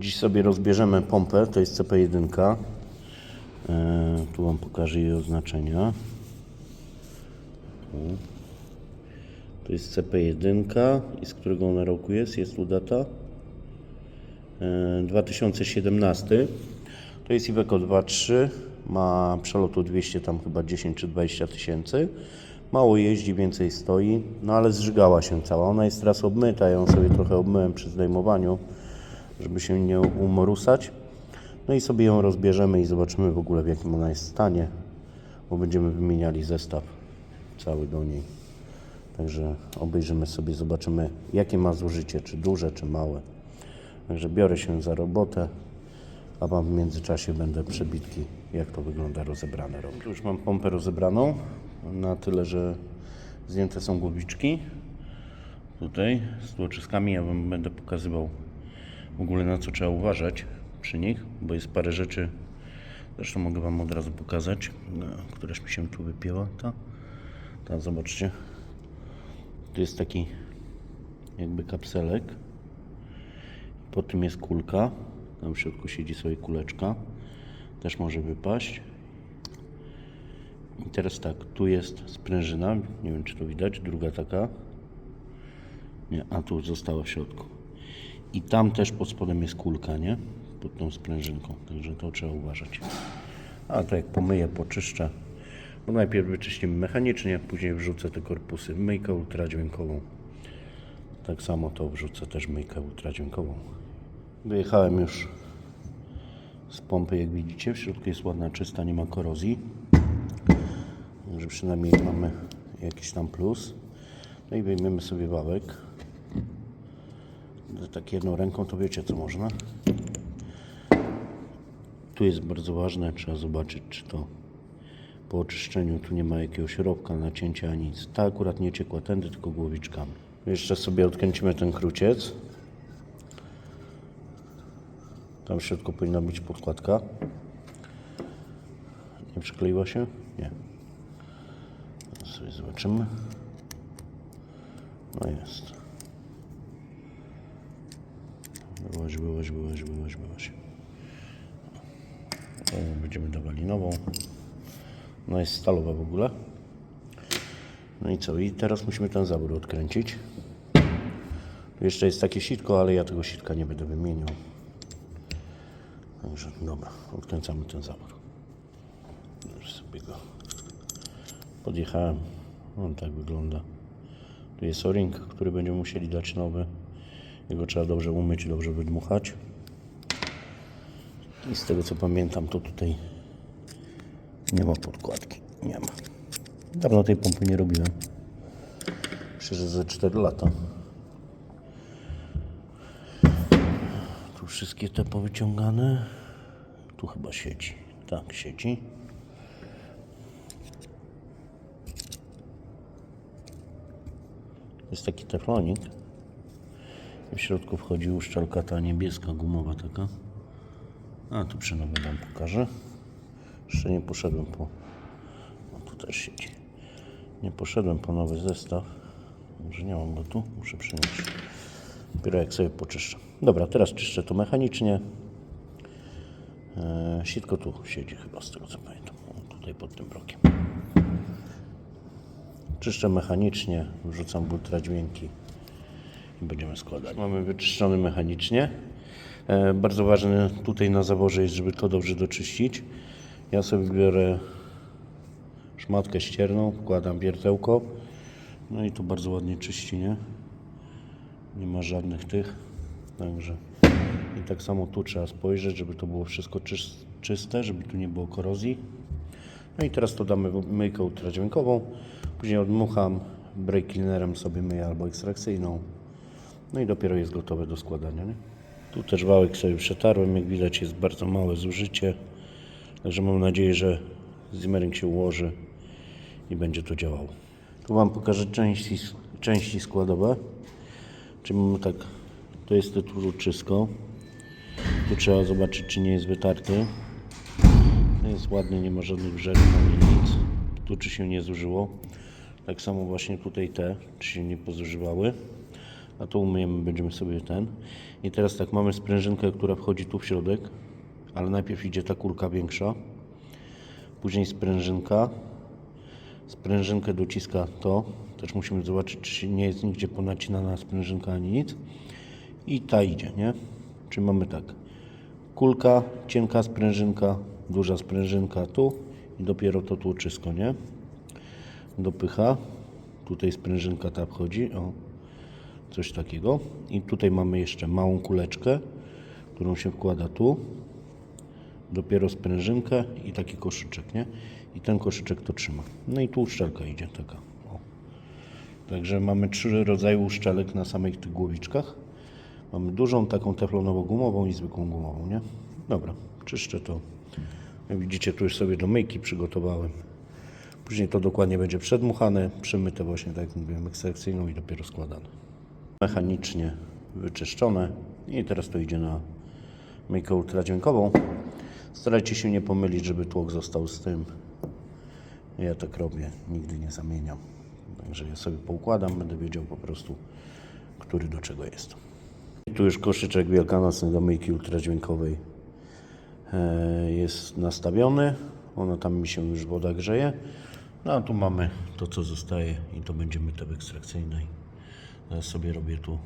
Dziś sobie rozbierzemy pompę, to jest CP1. E, tu Wam pokażę jej oznaczenia. To jest CP1 i z którego ona roku jest? Jest tu data? E, 2017. To jest Iveco 2.3. Ma przelotu 200 tam chyba 10 czy 20 tysięcy. Mało jeździ, więcej stoi, no ale zżygała się cała. Ona jest teraz obmyta, ja ją sobie trochę obmyłem przy zdejmowaniu, żeby się nie umorusać. No i sobie ją rozbierzemy i zobaczymy w ogóle w jakim ona jest stanie, bo będziemy wymieniali zestaw cały do niej. Także obejrzymy sobie, zobaczymy jakie ma zużycie, czy duże, czy małe. Także biorę się za robotę, a Wam w międzyczasie będę przebitki, jak to wygląda rozebrane robić. Tu już mam pompę rozebraną, na tyle, że zdjęte są głowiczki. Tutaj z tłoczyskami ja Wam będę pokazywał w ogóle na co trzeba uważać przy nich, bo jest parę rzeczy, zresztą mogę Wam od razu pokazać, no, któraś mi się tu wypięła, ta, ta zobaczcie. Tu jest taki jakby kapselek, pod tym jest kulka, tam w środku siedzi sobie kuleczka, też może wypaść. I teraz tak, tu jest sprężyna, nie wiem czy to widać, druga taka. Nie, a tu została w środku. I tam też pod spodem jest kulka, nie? Pod tą sprężynką, także to trzeba uważać. A to jak pomyję, poczyszczę. Bo najpierw wyczyścimy mechanicznie, później wrzucę te korpusy w myjkę ultradźwiękową. Tak samo to wrzucę też myjkę ultradźwiękową. Wyjechałem już z pompy, jak widzicie. W środku jest ładna, czysta, nie ma korozji. Także przynajmniej mamy jakiś tam plus. No i wyjmiemy sobie wałek. Tak jedną ręką to wiecie co można. Tu jest bardzo ważne, trzeba zobaczyć czy to po oczyszczeniu tu nie ma jakiegoś robka, nacięcia, nic. Ta akurat nie ciekła tędy, tylko głowiczkami. Jeszcze sobie odkręcimy ten kruciec. Tam w środku powinna być podkładka. Nie przykleiła się? Nie. Teraz sobie zobaczymy. No jest. Byłaś, byłaś, byłaś, byłaś, byłaś. O, Będziemy dawali nową. No jest stalowa w ogóle. No i co? I teraz musimy ten zabór odkręcić. Tu jeszcze jest takie sitko, ale ja tego sitka nie będę wymieniał. Także dobra, odkręcamy ten zabór. Już sobie go podjechałem. On tak wygląda. Tu jest o-ring, który będziemy musieli dać nowy. Jego trzeba dobrze umyć, dobrze wydmuchać. I z tego co pamiętam, to tutaj nie ma podkładki. Nie ma. Dawno tej pompy nie robiłem. Że ze 4 lata. Tu wszystkie te powyciągane. Tu chyba sieci. Tak, sieci. Jest taki teflonik. W środku wchodzi uszczelka ta niebieska, gumowa taka. A tu przy nowym wam pokażę. Jeszcze nie poszedłem po... No tu też siedzi. Nie poszedłem po nowy zestaw. Może nie mam go tu, muszę przynieść. Dopiero jak sobie poczyszczę. Dobra, teraz czyszczę to mechanicznie. Eee, sitko tu siedzi chyba z tego co pamiętam. O, tutaj pod tym blokiem. Czyszczę mechanicznie, wrzucam w ultradźwięki będziemy składać. Mamy wyczyszczony mechanicznie. E, bardzo ważne tutaj na zaworze jest, żeby to dobrze doczyścić. Ja sobie biorę szmatkę ścierną, wkładam wiertełko. No i to bardzo ładnie czyści, nie? Nie ma żadnych tych. Także i tak samo tu trzeba spojrzeć, żeby to było wszystko czys- czyste, żeby tu nie było korozji. No i teraz to damy myjkę ultradźwiękową. Później odmucham, brake cleanerem sobie myję albo ekstrakcyjną. No i dopiero jest gotowe do składania. Nie? Tu też wałek sobie przetarłem. Jak widać jest bardzo małe zużycie. Także mam nadzieję, że Zimmering się ułoży i będzie to działało. Tu Wam pokażę części, części składowe. Czyli mamy tak, to jest to turuczysko. Tu trzeba zobaczyć, czy nie jest wytarty. Jest ładny, nie ma żadnych brzegów ani nic. Tu czy się nie zużyło. Tak samo właśnie tutaj te, czy się nie pozużywały. A to umyjemy, będziemy sobie ten. I teraz tak, mamy sprężynkę, która wchodzi tu w środek, ale najpierw idzie ta kulka większa, później sprężynka, sprężynkę dociska to. Też musimy zobaczyć, czy nie jest nigdzie ponacinana sprężynka ani nic. I ta idzie, nie? Czyli mamy tak. Kulka, cienka sprężynka, duża sprężynka tu i dopiero to tłoczysko, nie? Dopycha. Tutaj sprężynka ta wchodzi, o. Coś takiego. I tutaj mamy jeszcze małą kuleczkę, którą się wkłada tu. Dopiero sprężynkę i taki koszyczek, nie? I ten koszyczek to trzyma. No i tu uszczelka idzie taka. O. Także mamy trzy rodzaje uszczelek na samych tych głowiczkach. Mamy dużą, taką teflonowo-gumową i zwykłą gumową, nie? Dobra, czyszczę to. Jak widzicie, tu już sobie do myjki przygotowałem. Później to dokładnie będzie przedmuchane, przemyte właśnie, tak jak mówiłem, ekstrakcyjną i dopiero składane. Mechanicznie wyczyszczone i teraz to idzie na myjkę ultradźwiękową. Starajcie się nie pomylić, żeby tłok został z tym. Ja tak robię, nigdy nie zamieniam. Także ja sobie poukładam, będę wiedział po prostu, który do czego jest. I tu już koszyczek wielkanocny do myjki ultradźwiękowej e, jest nastawiony. Ona tam mi się już woda grzeje. No a tu mamy to, co zostaje i to będzie myte w ekstrakcyjnej. Teraz sobie robię tu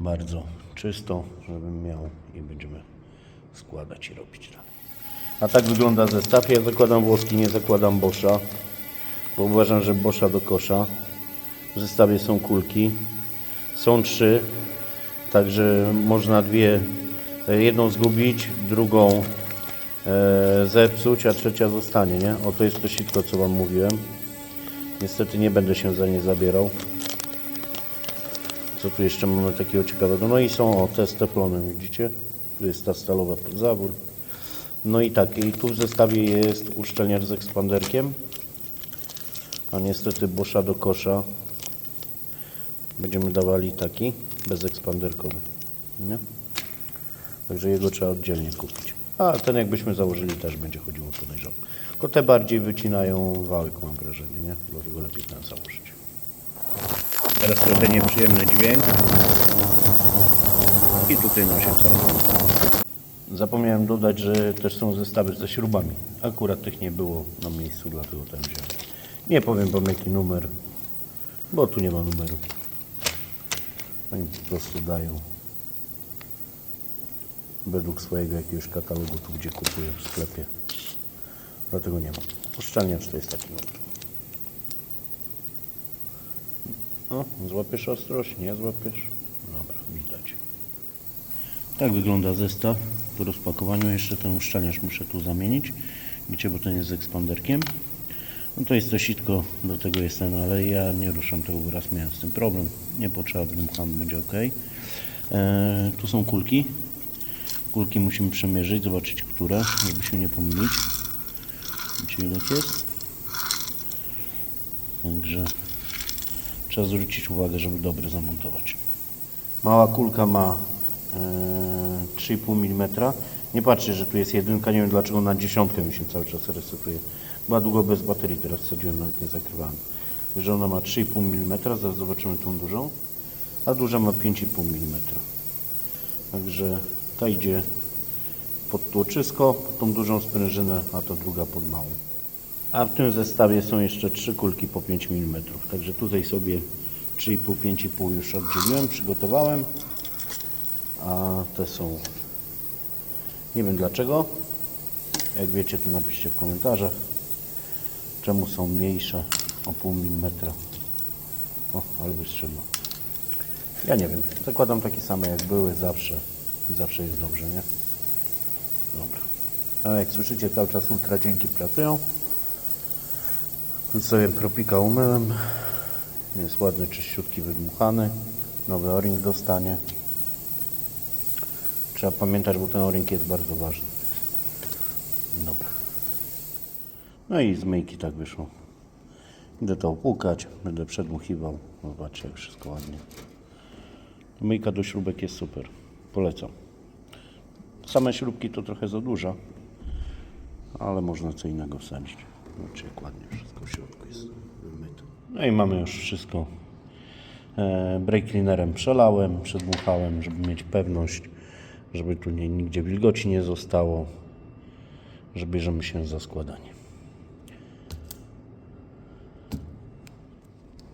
bardzo czysto, żebym miał i będziemy składać i robić dalej. A tak wygląda zestaw. Ja zakładam włoski, nie zakładam Boscha, bo uważam, że Boscha do kosza. W zestawie są kulki. Są trzy, także można dwie, e, jedną zgubić, drugą e, zepsuć, a trzecia zostanie, nie? O, to jest to sitko, co Wam mówiłem. Niestety nie będę się za nie zabierał. Co tu jeszcze mamy takiego ciekawego? No i są o, te z teflonem, widzicie? Tu jest ta stalowa zawór. No i tak, i tu w zestawie jest uszczelniacz z ekspanderkiem. A niestety Boscha do kosza będziemy dawali taki bezekspanderkowy. Nie? Także jego trzeba oddzielnie kupić. A ten jakbyśmy założyli też będzie chodziło podejrzewam. Tylko te bardziej wycinają wałek mam wrażenie, nie? Dlatego lepiej ten założyć. Teraz trochę nieprzyjemny dźwięk. I tutaj nam się cały. Zapomniałem dodać, że też są zestawy ze śrubami. Akurat tych nie było na miejscu, dlatego tam wziąłem. Nie powiem wam jaki numer, bo tu nie ma numeru. Oni po prostu dają według swojego jakiegoś katalogu, tu gdzie kupuję w sklepie. Dlatego nie ma. Uszczelniacz to jest taki numer. O, złapiesz ostrość? Nie złapiesz? Dobra, widać. Tak wygląda zestaw. Po rozpakowaniu jeszcze ten uszczelniacz muszę tu zamienić. Widzicie, bo ten jest z ekspanderkiem. No to jest to sitko, do tego jest ten, ale ja nie ruszam tego, bo raz miałem z tym problem. Nie potrzeba, wydmucham, będzie ok. Eee, tu są kulki. Kulki musimy przemierzyć, zobaczyć które, żeby się nie pomylić. Widzicie ile jest? Także trzeba zwrócić uwagę, żeby dobrze zamontować. Mała kulka ma e, 3,5 mm. Nie patrzcie, że tu jest jedynka, nie wiem dlaczego na dziesiątkę mi się cały czas resetuje. Była długo bez baterii, teraz wsadziłem, nawet nie zakrywałem. Że ona ma 3,5 mm, zaraz zobaczymy tą dużą, a duża ma 5,5 mm. Także ta idzie pod tłoczysko, pod tą dużą sprężynę, a ta druga pod małą. A w tym zestawie są jeszcze trzy kulki po 5 mm. Także tutaj sobie 3,5-5,5 już oddzieliłem, przygotowałem. A te są. Nie wiem dlaczego. Jak wiecie, to napiszcie w komentarzach. Czemu są mniejsze o pół milimetra. O, ale wystrzeliło. Ja nie wiem. Zakładam takie same jak były zawsze. I zawsze jest dobrze, nie? Dobra. Ale jak słyszycie, cały czas ultra dzięki pracują. Tu sobie propika umyłem. Jest ładny, czyściutki, wydmuchany. Nowy o-ring dostanie. Trzeba pamiętać, bo ten o-ring jest bardzo ważny. Dobra. No i z myjki tak wyszło. Idę to opłukać, będę przedmuchiwał. Zobaczcie, jak wszystko ładnie. Myjka do śrubek jest super. Polecam. Same śrubki to trochę za duża, ale można co innego wsadzić. Zobaczcie, jak ładnie wszystko w środku jest. No i mamy już wszystko E, Brake cleanerem przelałem, przedmuchałem, żeby mieć pewność, żeby tu nie, nigdzie wilgoci nie zostało, że bierzemy się za składanie.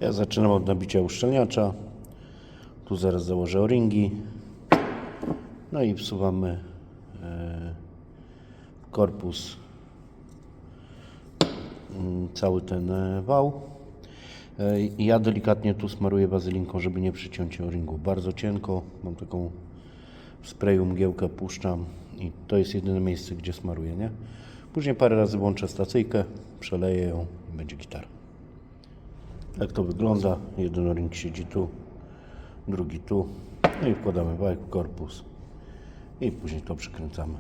Ja zaczynam od nabicia uszczelniacza. Tu zaraz założę o-ringi. No i wsuwamy e, w korpus mm, cały ten e, wał. E, Ja delikatnie tu smaruję bazylinką, żeby nie przyciąć o-ringu. Bardzo cienko. Mam taką w sprayu mgiełkę, puszczam i to jest jedyne miejsce, gdzie smaruję, nie? Później parę razy włączę stacyjkę, przeleję ją i będzie gitara. Tak to wygląda. Jeden o-ring siedzi tu, drugi tu. No i wkładamy wałek w korpus i później to przykręcamy.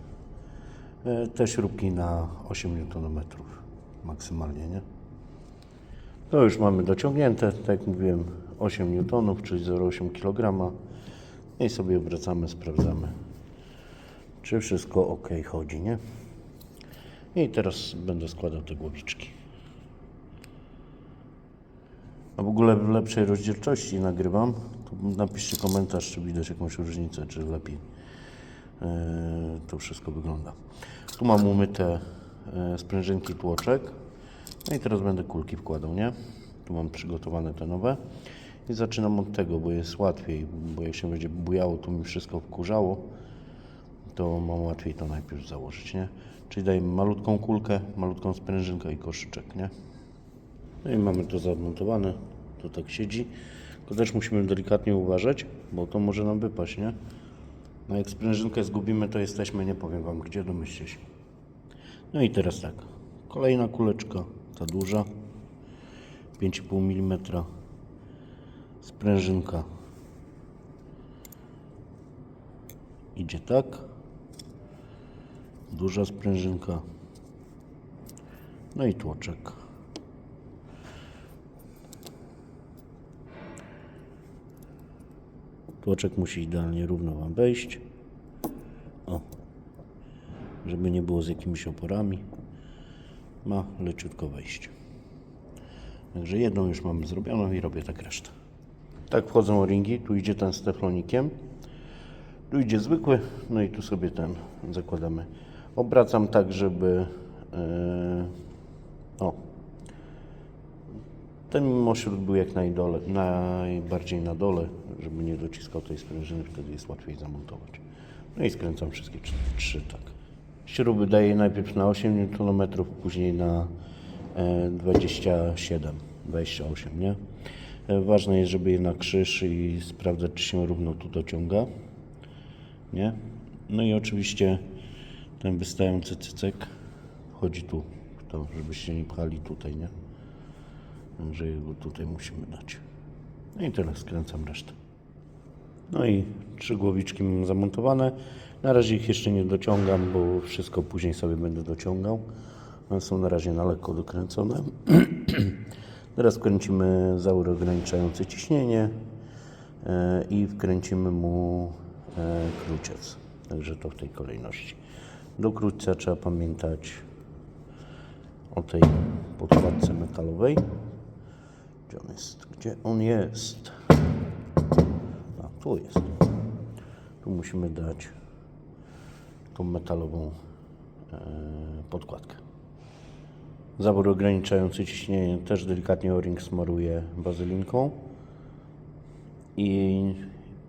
E, Te śrubki na 8 Nm maksymalnie, nie? To już mamy dociągnięte, tak jak mówiłem, 8 N, czyli 0,8 kg. I sobie wracamy, sprawdzamy, czy wszystko ok chodzi, nie? I teraz będę składał te głowiczki. A w ogóle w lepszej rozdzielczości nagrywam. To napiszcie komentarz, czy widać jakąś różnicę, czy lepiej e, to wszystko wygląda. Tu mam umyte sprężynki tłoczek. No i teraz będę kulki wkładał, nie? Tu mam przygotowane te nowe. I zaczynam od tego, bo jest łatwiej, bo jak się będzie bujało, tu mi wszystko wkurzało, to mam łatwiej to najpierw założyć, nie? Czyli dajemy malutką kulkę, malutką sprężynkę i koszyczek, nie? No i mamy to zamontowane, to tak siedzi. Tylko też musimy delikatnie uważać, bo to może nam wypaść, nie? No jak sprężynkę zgubimy, to jesteśmy, nie powiem Wam gdzie, domyślcie się. No i teraz tak, kolejna kuleczka, ta duża, 5,5 mm, sprężynka. Idzie tak, duża sprężynka, no i tłoczek. Tłoczek musi idealnie równo Wam wejść. Żeby nie było z jakimiś oporami. Ma leciutko wejść. Także jedną już mamy zrobioną i robię tak resztę. Tak wchodzą ringi. Tu idzie ten z teflonikiem. Tu idzie zwykły. No i tu sobie ten zakładamy. Obracam tak, żeby... Yy, o, ten mośród był jak najdole, najbardziej na dole, żeby nie dociskał tej sprężyny, wtedy jest łatwiej zamontować. No i skręcam wszystkie trzy, trzy tak. Śruby daję najpierw na 8 Nm, później na e, 27, 28, nie? E, Ważne jest, żeby je na krzyż i sprawdzać, czy się równo tu dociąga, nie? No i oczywiście ten wystający cycek wchodzi tu, to, żebyście nie pchali tutaj, nie? Także jego tutaj musimy dać. No i teraz skręcam resztę. No i trzy głowiczki mam zamontowane. Na razie ich jeszcze nie dociągam, bo wszystko później sobie będę dociągał. One są na razie na lekko dokręcone. teraz wkręcimy zaur ograniczający ciśnienie e, i wkręcimy mu e, kruciec. Także to w tej kolejności. Do krućca trzeba pamiętać o tej podkładce metalowej. Gdzie on jest? Gdzie on jest? A, tu jest. Tu musimy dać tą metalową e, podkładkę. Zabór ograniczający ciśnienie też delikatnie o-ring smaruję bazylinką i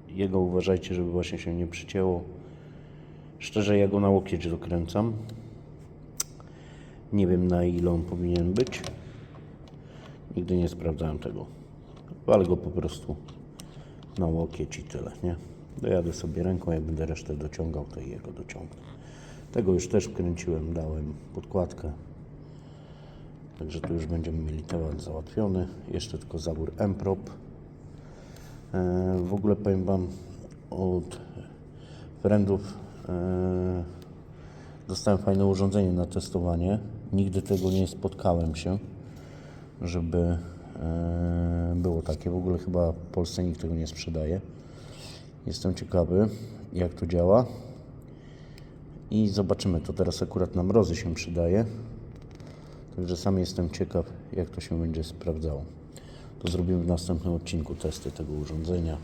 jego uważajcie, żeby właśnie się nie przycięło. Szczerze, ja go na łokieć dokręcam. Nie wiem na ile on powinien być. Nigdy nie sprawdzałem tego. Walę go po prostu na łokieć i tyle, nie? Dojadę sobie ręką, jak będę resztę dociągał, to i jego dociągnę. Tego już też wkręciłem, dałem podkładkę. Także tu już będziemy mieli temat załatwiony. Jeszcze tylko zabór M-Prop. E, w ogóle powiem Wam od friendów e, dostałem fajne urządzenie na testowanie. Nigdy tego nie spotkałem się żeby e, było takie. W ogóle chyba w Polsce nikt tego nie sprzedaje. Jestem ciekawy, jak to działa. I zobaczymy. To teraz akurat na mrozy się przydaje. Także sam jestem ciekaw, jak to się będzie sprawdzało. To zrobimy w następnym odcinku testy tego urządzenia.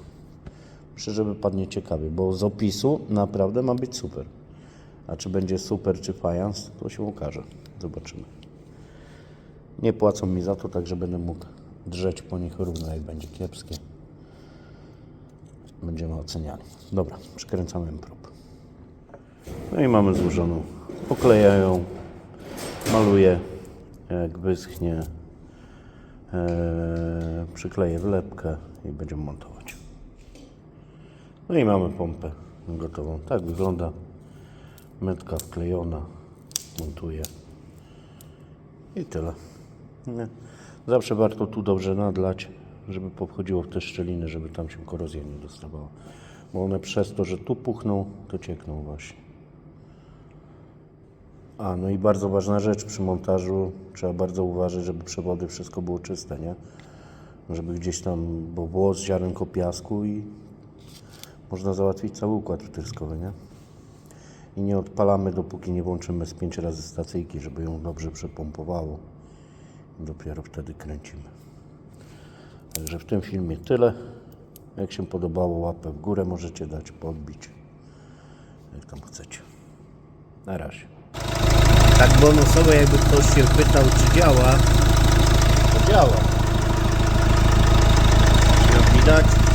Myślę, że wypadnie ciekawie, bo z opisu naprawdę ma być super. A czy będzie super, czy fajans, to się okaże. Zobaczymy. Nie płacą mi za to, także będę mógł drzeć po nich równo, jak będzie kiepskie. Będziemy oceniali. Dobra, przykręcamy prób. No i mamy złożoną. Poklejają, maluję, jak wyschnie, e, przykleję wlepkę i będziemy montować. No i mamy pompę gotową. Tak wygląda. Metka wklejona. Montuję. I tyle. Nie. Zawsze warto tu dobrze nadlać, żeby powchodziło w te szczeliny, żeby tam się korozja nie dostawała. Bo one przez to, że tu puchną, to ciekną właśnie. A, no i bardzo ważna rzecz przy montażu, trzeba bardzo uważać, żeby przewody wszystko było czyste, nie? Żeby gdzieś tam, bo włos, ziarenko piasku i można załatwić cały układ wtryskowy, nie? I nie odpalamy, dopóki nie włączymy z pięć razy stacyjki, żeby ją dobrze przepompowało. Dopiero wtedy kręcimy. Także w tym filmie tyle. Jak się podobało, łapę w górę możecie dać, podbić. Jak tam chcecie. Na razie. Tak bonusowo jakby ktoś się pytał czy działa, to działa. Jak widać